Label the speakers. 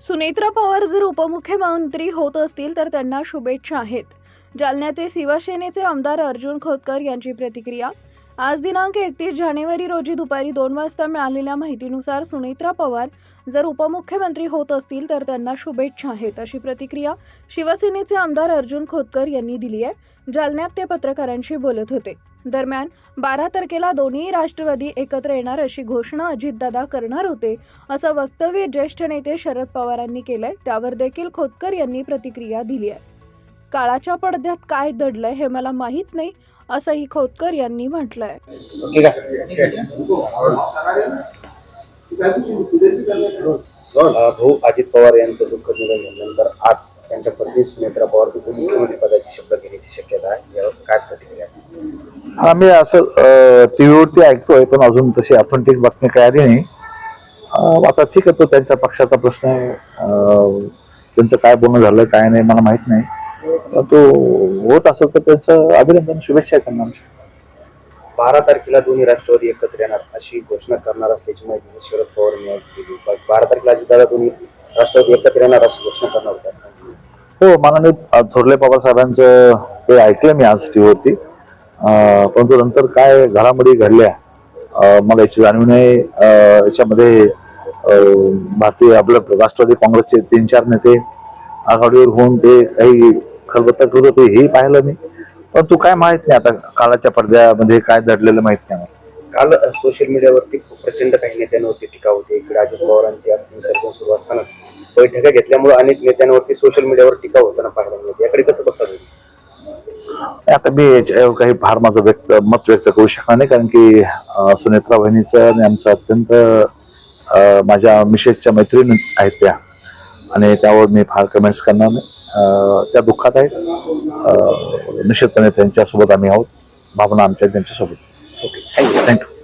Speaker 1: सुनेत्रा पवार जर उपमुख्यमंत्री होत असतील तर त्यांना शुभेच्छा आहेत. जालन्याचे शिवसेनेचे आमदार अर्जुन खोतकर यांची प्रतिक्रिया आज दिनांक एकतीस जानेवारी रोजी दुपारी दोन वाजता मिळालेल्या माहितीनुसार सुनेत्रा पवार जर उपमुख्यमंत्री होत असतील तर त्यांना शुभेच्छा आहेत अशी प्रतिक्रिया शिवसेनेचे आमदार अर्जुन खोतकर यांनी दिली आहे. जालन्यात ते पत्रकारांशी बोलत होते. दरम्यान बारा तारखेला दोन्ही राष्ट्रवादी एकत्र येणार अशी घोषणा अजितदादा करणार होते असं वक्तव्य ज्येष्ठ नेते शरद पवारांनी केलंय. त्यावर देखील खोतकर यांनी प्रतिक्रिया दिली आहे. काळाच्या पडद्यात काय दडलंय हे मला माहीत नाही असंही खोतकर यांनी म्हटलंय.
Speaker 2: ठीक आहे. अं, भाऊ अजित पवार यांचं दुःखद निधन झाल्यानंतर आज त्यांच्या पत्नी सुनेत्रा पवार उपमुख्यमंत्री पदाची शपथ घेण्याची शक्यता आहे. यावर काय प्रतिक्रिया?
Speaker 3: आम्ही असं टीव्हीवरती ऐकतोय पण अजून तशी ऑथेंटिक बातमी काय आली नाही आता ठीक आहे तो त्यांच्या पक्षाचा प्रश्न आहे. त्यांचं काय बोलणं झालं काय नाही मला माहीत नाही. तो होत असेल तर त्यांचं अभिनंदन शुभेच्छा आहे त्यांना आमच्या.
Speaker 2: बारा तारखेला दोन्ही राष्ट्रवादी एकत्र येणार अशी घोषणा करणार असल्याची माहिती शरद पवार यांनी आज दिली. बारा तारखेला अजितदादा दोन्ही राष्ट्रवादी एकत्र येणार अशी घोषणा करणार होते असं.
Speaker 3: हो मला मी अं, थोरले पवार साहेबांचं ते ऐकलं मी आज टीव्हीवरती अं, परंतु नंतर काय घडामोडी घडल्या मला याची जाणीव नाही. याच्यामध्ये भारतीय आपलं राष्ट्रवादी काँग्रेसचे तीन चार नेते आघाडीवर होऊन ते काही खलबत्ता करत होते हेही पाहिलं नाही परंतु काय माहीत नाही आता काळाच्या पडद्यामध्ये काय दडलेलं माहीत नाही.
Speaker 2: काल सोशल मीडियावरती खूप प्रचंड काही नेत्यांवरती टीका होते. इकडे अजित पवारांची विसर्जन सुरू असतानाच बैठका घेतल्यामुळे अनेक नेत्यांवरती सोशल मीडियावर टीका होताना पाहायला मिळते. याकडे कसं बघता तुम्ही?
Speaker 3: आता मी काही फार माझं व्यक्त मत व्यक्त करू शकणार नाही. कारण की सुनेत्रा बहिणीचं आणि आमचं अत्यंत माझ्या मिसेसच्या मैत्रीण आहेत त्या. आणि त्यावर मी फार कमेंट्स करणार नाही. त्या दुःखात आहेत. अं, निश्चितपणे त्यांच्यासोबत आम्ही आहोत. भावना आमच्या त्यांच्यासोबत.
Speaker 2: Okay thank you
Speaker 3: thank you